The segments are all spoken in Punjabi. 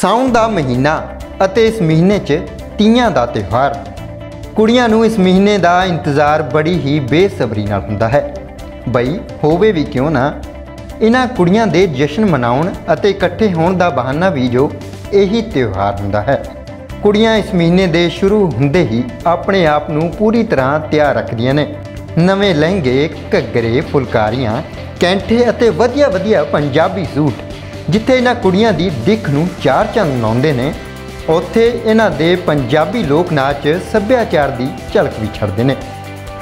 ਸਾਉਣ ਦਾ ਮਹੀਨਾ ਅਤੇ ਇਸ ਮਹੀਨੇ 'ਚ ਤੀਆਂ ਦਾ ਤਿਉਹਾਰ। ਕੁੜੀਆਂ ਨੂੰ ਇਸ ਮਹੀਨੇ ਦਾ ਇੰਤਜ਼ਾਰ ਬੜੀ ਹੀ ਬੇਸਬਰੀ ਨਾਲ ਹੁੰਦਾ ਹੈ। ਬਈ, ਹੋਵੇ ਵੀ ਕਿਉਂ ਨਾ ਇਹਨਾਂ ਕੁੜੀਆਂ ਦੇ ਜਸ਼ਨ ਮਨਾਉਣ ਅਤੇ ਇਕੱਠੇ ਹੋਣ ਦਾ ਬਹਾਨਾ ਵੀ ਜੋ ਇਹੀ ਤਿਉਹਾਰ ਹੁੰਦਾ ਹੈ। ਕੁੜੀਆਂ ਇਸ ਮਹੀਨੇ ਦੇ ਸ਼ੁਰੂ ਹੁੰਦੇ ਹੀ ਆਪਣੇ ਆਪ ਨੂੰ ਪੂਰੀ ਤਰ੍ਹਾਂ ਤਿਆਰ ਰੱਖਦੀਆਂ ਨੇ। ਨਵੇਂ ਲਹਿੰਗੇ, ਘੱਗਰੇ, ਫੁਲਕਾਰੀਆਂ, ਕੈਂਠੇ ਅਤੇ ਵਧੀਆ ਵਧੀਆ ਪੰਜਾਬੀ ਸੂਟ ਜਿੱਥੇ ਇਹਨਾਂ ਕੁੜੀਆਂ ਦੀ ਦਿੱਖ ਨੂੰ ਚਾਰ ਚੰਦ ਲਾਉਂਦੇ ਨੇ, ਉੱਥੇ ਇਹਨਾਂ ਦੇ ਪੰਜਾਬੀ ਲੋਕ ਨਾਚ ਸੱਭਿਆਚਾਰ ਦੀ ਝਲਕ ਵੀ ਛੱਡਦੇ ਨੇ।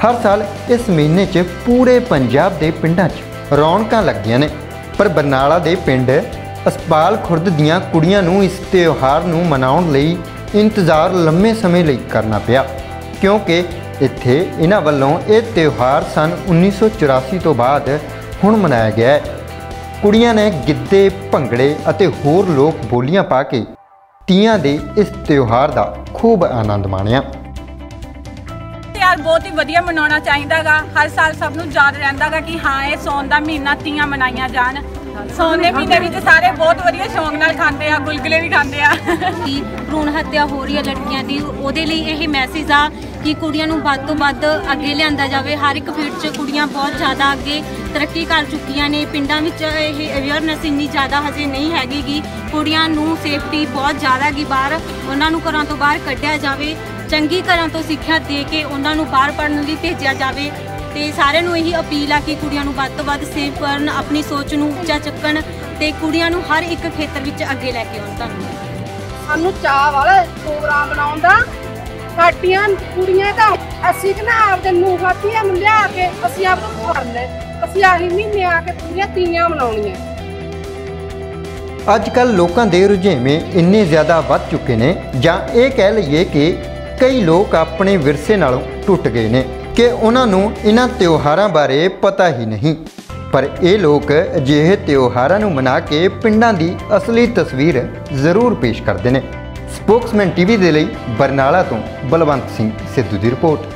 ਹਰ ਸਾਲ ਇਸ ਮਹੀਨੇ 'ਚ ਪੂਰੇ ਪੰਜਾਬ ਦੇ ਪਿੰਡਾਂ 'ਚ ਰੌਣਕਾਂ ਲੱਗਦੀਆਂ ਨੇ, ਪਰ ਬਰਨਾਲਾ ਦੇ ਪਿੰਡ ਅਸਪਾਲ ਖੁਰਦ ਦੀਆਂ ਕੁੜੀਆਂ ਨੂੰ ਇਸ ਤਿਉਹਾਰ ਨੂੰ ਮਨਾਉਣ ਲਈ ਇੰਤਜ਼ਾਰ ਲੰਮੇ ਸਮੇਂ ਲਈ ਕਰਨਾ ਪਿਆ, ਕਿਉਂਕਿ ਇੱਥੇ ਇਹਨਾਂ ਵੱਲੋਂ ਇਹ ਤਿਉਹਾਰ ਸਨ 1984 ਤੋਂ ਬਾਅਦ ਹੁਣ ਮਨਾਇਆ ਗਿਆ ਹੈ। ਕੁੜੀਆਂ ਨੇ ਗਿੱਧੇ, ਭੰਗੜੇ ਅਤੇ ਹੋਰ ਲੋਕ ਬੋਲੀਆਂ ਪਾ ਕੇ ਤੀਆਂ ਦੇ ਇਸ ਤਿਉਹਾਰ ਦਾ ਖੂਬ ਆਨੰਦ ਮਾਣਿਆ। ਤਿਉਹਾਰ ਬਹੁਤ ਹੀ ਵਧੀਆ ਮਨਾਉਣਾ ਚਾਹੀਦਾਗਾ। ਹਰ ਸਾਲ ਸਭ ਨੂੰ ਯਾਦ ਰਹਿੰਦਾਗਾ ਕਿ ਹਾਂ, ਇਹ ਸੌਣ ਦਾ ਮਹੀਨਾ ਤੀਆਂ ਮਨਾਈਆਂ ਜਾਣ। ਸੌਣ ਦੇ ਮਹੀਨੇ ਵਿੱਚ ਸਾਰੇ ਬਹੁਤ ਵਧੀਆ ਸ਼ੌਂਕ ਨਾਲ ਖਾਂਦੇ ਆ, ਗੁਲਗੁਲੇ ਵੀ ਖਾਂਦੇ ਆ। ਕਿ ਭਰੂਣ ਹੱਤਿਆ ਹੋ ਰਹੀ ਹੈ ਲੜਕੀਆਂ ਦੀ, ਉਹਦੇ ਲਈ ਇਹ ਮੈਸੇਜ ਆ ਕਿ ਕੁੜੀਆਂ ਨੂੰ ਵੱਧ ਤੋਂ ਵੱਧ ਅੱਗੇ ਲਿਆਂਦਾ ਜਾਵੇ। ਹਰ ਇੱਕ ਫੀਲਡ 'ਚ ਕੁੜੀਆਂ ਬਹੁਤ ਜ਼ਿਆਦਾ ਅੱਗੇ ਤਰੱਕੀ ਕਰ ਚੁੱਕੀਆਂ ਨੇ। ਪਿੰਡਾਂ ਵਿੱਚ ਇਹ ਅਵੇਅਰਨੈਸ ਇੰਨੀ ਜ਼ਿਆਦਾ ਹਜੇ ਨਹੀਂ ਹੈਗੀ ਗੀ ਕੁੜੀਆਂ ਨੂੰ ਸੇਫਟੀ ਬਹੁਤ ਜ਼ਿਆਦਾ ਹੈਗੀ। ਬਾਹਰ ਉਹਨਾਂ ਨੂੰ ਘਰਾਂ ਤੋਂ ਬਾਹਰ ਕੱਢਿਆ ਜਾਵੇ, ਚੰਗੀ ਘਰਾਂ ਤੋਂ ਸਿੱਖਿਆ ਦੇ ਕੇ ਉਹਨਾਂ ਨੂੰ ਬਾਹਰ ਪੜਨ ਲਈ ਭੇਜਿਆ ਜਾਵੇ। ਤੇ ਸਾਰਿਆਂ ਨੂੰ ਇਹੀ ਅਪੀਲ ਆ ਕਿ ਕੁੜੀਆਂ ਨੂੰ ਵੱਧ ਤੋਂ ਵੱਧ ਸੇਵ ਕਰਨ ਆਪਣੀ ਸੋਚ ਨੂੰ ਉੱਚਾ ਚੱਕਣ ਤੇ ਕੁੜੀਆਂ ਨੂੰ ਹਰ ਇੱਕ ਖੇਤਰ ਵਿੱਚ ਅੱਗੇ ਲੈ ਕੇ ਆਉਣ ਧੰਨਵਾਦ ਸਾਨੂੰ ਚਾਹ ਵਾਲਾ ਪ੍ਰੋਗਰਾਮ ਬਣਾਉਣ ਦਾ। ਸਾਡੀਆਂ ਕੁੜੀਆਂ ਤਾਂ ਅਸੀਂ ਕਿ ਨਾ ਆਪਦੇ ਨੂੰ ਖਾਤੀਆਂ ਨੂੰ ਲਿਆ ਕੇ ਅਸੀਂ ਆਪ ਨੂੰ ਫੜਨੇ ਅਸੀਂ ਆਹੀ ਮਹੀਨੇ ਆ ਕੇ ਪੂਰੀਆਂ ਤੀਆਂ ਮਨਾਉਣੀਆਂ। ਅੱਜ ਕੱਲ ਲੋਕਾਂ ਦੇ ਰੁਝੇਵੇਂ ਇੰਨੇ ਜ਼ਿਆਦਾ ਵੱਧ ਚੁੱਕੇ ਨੇ ਜਾਂ ਇਹ ਕਹਿ ਲਈਏ ਕਿ ਕਈ ਲੋਕ ਆਪਣੇ ਵਿਰਸੇ ਨਾਲੋਂ ਟੁੱਟ ਗਏ ਨੇ। ਕਿ ਉਹਨਾਂ ਨੂੰ ਇਹਨਾਂ ਤਿਉਹਾਰਾਂ ਬਾਰੇ ਪਤਾ ਹੀ ਨਹੀਂ। ਪਰ ਇਹ ਲੋਕ ਅਜਿਹੇ ਤਿਉਹਾਰਾਂ ਨੂੰ ਮਨਾ ਕੇ ਪਿੰਡਾਂ ਦੀ ਅਸਲੀ ਤਸਵੀਰ ਜ਼ਰੂਰ ਪੇਸ਼ ਕਰਦੇ ਨੇ। ਸਪੋਕਸਮੈਨ ਟੀਵੀ ਦੇ ਲਈ ਬਰਨਾਲਾ ਤੋਂ ਬਲਵੰਤ ਸਿੰਘ ਸਿੱਧੂ ਦੀ ਰਿਪੋਰਟ।